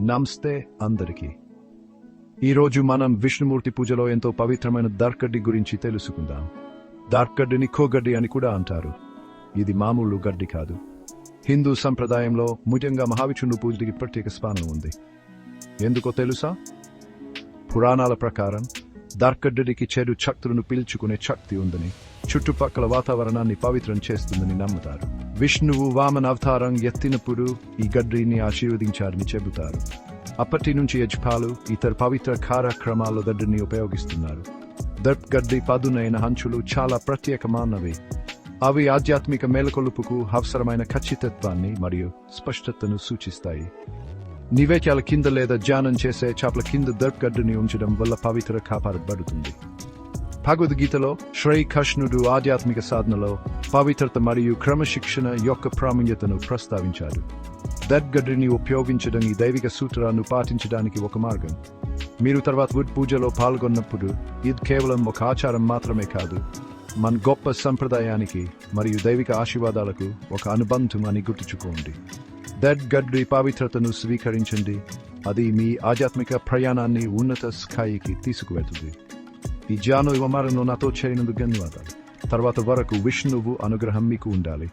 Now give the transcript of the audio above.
నమస్తే అందరికీ. ఈరోజు మనం విష్ణుమూర్తి పూజలో ఎంతో పవిత్రమైన దార్కడ్డి గురించి తెలుసుకుందాం. దార్కడ్డిని కోగడ్డి అని కూడా అంటారు. ఇది మామూలు గడ్డి కాదు. హిందూ సంప్రదాయంలో ముఖ్యంగా మహావిష్ణు పూజకి ప్రత్యేక స్థానం ఉంది. ఎందుకో తెలుసా? పురాణాల ప్రకారం దార్కడ్డికి చెడు శక్తులను పీల్చుకునే శక్తి ఉందని చుట్టుపక్కల వాతావరణాన్ని పవిత్రం చేస్తుందని నమ్ముతారు. విష్ణువు వామన అవతారం ఎత్తినప్పుడు ఈ గడ్డిని ఆశీర్వదించారని చెబుతారు. అప్పటి నుంచి యజ్పాలు ఇతర పవిత్ర కార్యక్రమాల్లో గడ్డిని ఉపయోగిస్తున్నారు. దర్ప్ గడ్డి పదునైన హంచులు చాలా ప్రత్యేకమైనవి. అవి ఆధ్యాత్మిక మేలకొలుపుకు అవసరమైన ఖచ్చితత్వాన్ని మరియు స్పష్టతను సూచిస్తాయి. నివేద్యాల కింద లేదా ధ్యానం చేసే చేపల కింద దర్ప్ గడ్డిని ఉంచడం వల్ల పవిత్ర కాపాడబడుతుంది. భగవద్గీతలో శ్రీకృష్ణుడు ఆధ్యాత్మిక సాధనలో పవిత్రత మరియు క్రమశిక్షణ యొక్క ప్రాముఖ్యతను ప్రస్తావించాడు దర్గడ్డిని ఉపయోగించడం ఈ దైవిక సూత్రాలను పాటించడానికి ఒక మార్గం మీరు తర్వాత వుడ్ పూజలో పాల్గొన్నప్పుడు ఇది కేవలం ఒక ఆచారం మాత్రమే కాదు మన గొప్ప సంప్రదాయానికి మరియు దైవిక ఆశీర్వాదాలకు ఒక అనుబంధం అని గుర్తుంచుకోండి దట్ గడ్డి పవిత్రతను స్వీకరించండి అది మీ ఆధ్యాత్మిక ప్రయాణాన్ని ఉన్నత స్థాయికి తీసుకువెళ్తుంది ఈ జాను విమానంలో నాతో చేరినందుకు ధన్యవాదాలు. తర్వాత వరకు విష్ణువు అనుగ్రహం మీకు ఉండాలి.